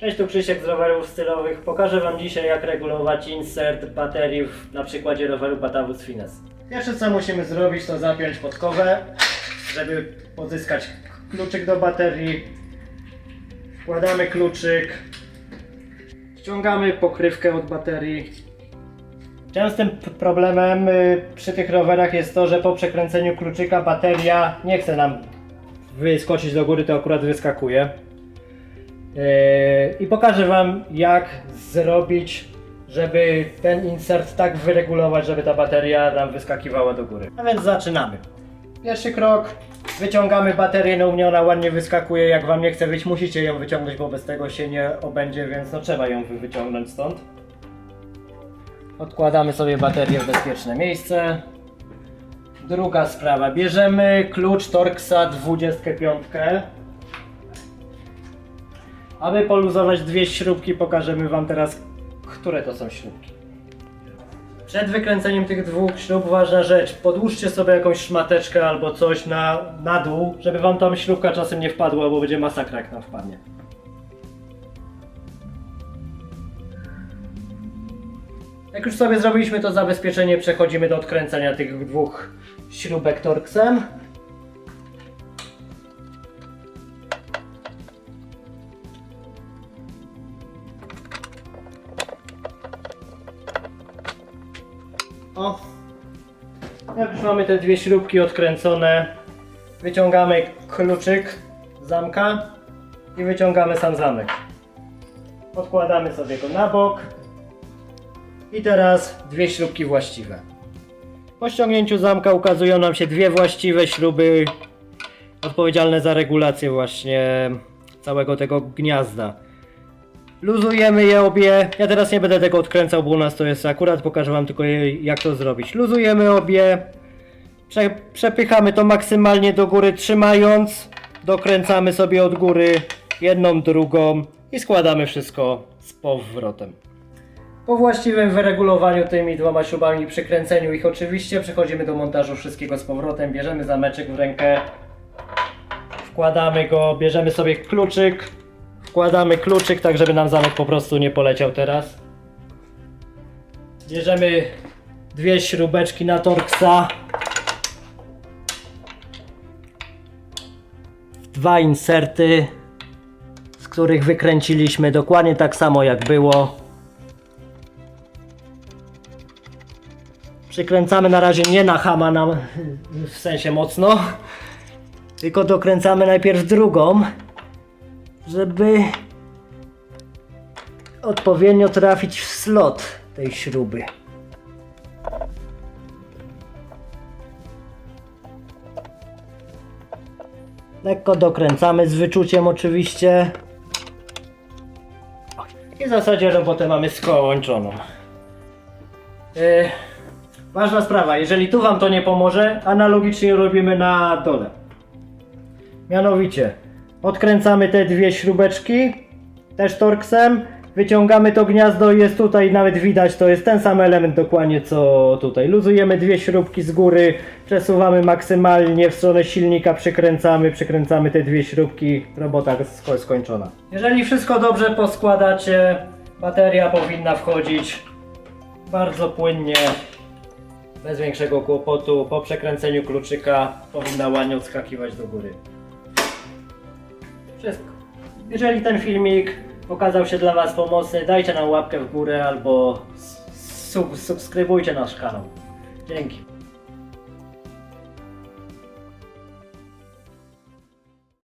Cześć, tu Krzysiek z rowerów stylowych. Pokażę Wam dzisiaj jak regulować insert baterii na przykładzie roweru Batavus Fines. Pierwsze co musimy zrobić to zapiąć podkowę, żeby pozyskać kluczyk do baterii. Wkładamy kluczyk, ściągamy pokrywkę od baterii. Częstym problemem y, przy tych rowerach jest to, że po przekręceniu kluczyka bateria nie chce nam wyskoczyć do góry, to akurat wyskakuje. Yy, I pokażę Wam, jak zrobić, żeby ten insert tak wyregulować, żeby ta bateria nam wyskakiwała do góry. A więc zaczynamy. Pierwszy krok. Wyciągamy baterię, no u mnie ona ładnie wyskakuje. Jak Wam nie chce wyjść, musicie ją wyciągnąć, bo bez tego się nie obędzie, więc no trzeba ją wy- wyciągnąć stąd. Odkładamy sobie baterię w bezpieczne miejsce. Druga sprawa. Bierzemy klucz Torxa 25. Aby poluzować dwie śrubki, pokażemy Wam teraz, które to są śrubki. Przed wykręceniem tych dwóch śrub ważna rzecz. Podłóżcie sobie jakąś szmateczkę albo coś na, na dół, żeby Wam tam śrubka czasem nie wpadła, bo będzie masakra jak nam wpadnie. Jak już sobie zrobiliśmy to zabezpieczenie, przechodzimy do odkręcania tych dwóch śrubek torksem. O! Jak już mamy te dwie śrubki odkręcone, wyciągamy kluczyk zamka i wyciągamy sam zamek. Odkładamy sobie go na bok. I teraz dwie śrubki właściwe. Po ściągnięciu zamka ukazują nam się dwie właściwe śruby odpowiedzialne za regulację właśnie całego tego gniazda. Luzujemy je obie. Ja teraz nie będę tego odkręcał, bo u nas to jest akurat. Pokażę Wam tylko jak to zrobić. Luzujemy obie. Prze przepychamy to maksymalnie do góry trzymając. Dokręcamy sobie od góry jedną, drugą i składamy wszystko z powrotem. Po właściwym wyregulowaniu tymi dwoma śrubami, przykręceniu ich oczywiście, przechodzimy do montażu wszystkiego z powrotem. Bierzemy zameczek w rękę, wkładamy go, bierzemy sobie kluczyk, wkładamy kluczyk, tak żeby nam zamek po prostu nie poleciał teraz. Bierzemy dwie śrubeczki na Torxa. Dwa inserty, z których wykręciliśmy dokładnie tak samo jak było. Przykręcamy na razie nie na hama, w sensie mocno, tylko dokręcamy najpierw drugą, żeby odpowiednio trafić w slot tej śruby. Lekko dokręcamy z wyczuciem oczywiście. I w zasadzie robotę mamy skończoną. Yy, ważna sprawa, jeżeli tu Wam to nie pomoże, analogicznie robimy na dole. Mianowicie, odkręcamy te dwie śrubeczki, też torksem, wyciągamy to gniazdo i jest tutaj, nawet widać, to jest ten sam element dokładnie co tutaj. Luzujemy dwie śrubki z góry, przesuwamy maksymalnie w stronę silnika, przykręcamy, przykręcamy te dwie śrubki, robota sko- skończona. Jeżeli wszystko dobrze poskładacie, bateria powinna wchodzić bardzo płynnie, bez większego kłopotu. Po przekręceniu kluczyka powinna ładnie odskakiwać do góry. Wszystko. Jeżeli ten filmik okazał się dla Was pomocny, dajcie nam łapkę w górę albo sub subskrybujcie nasz kanał. Dzięki.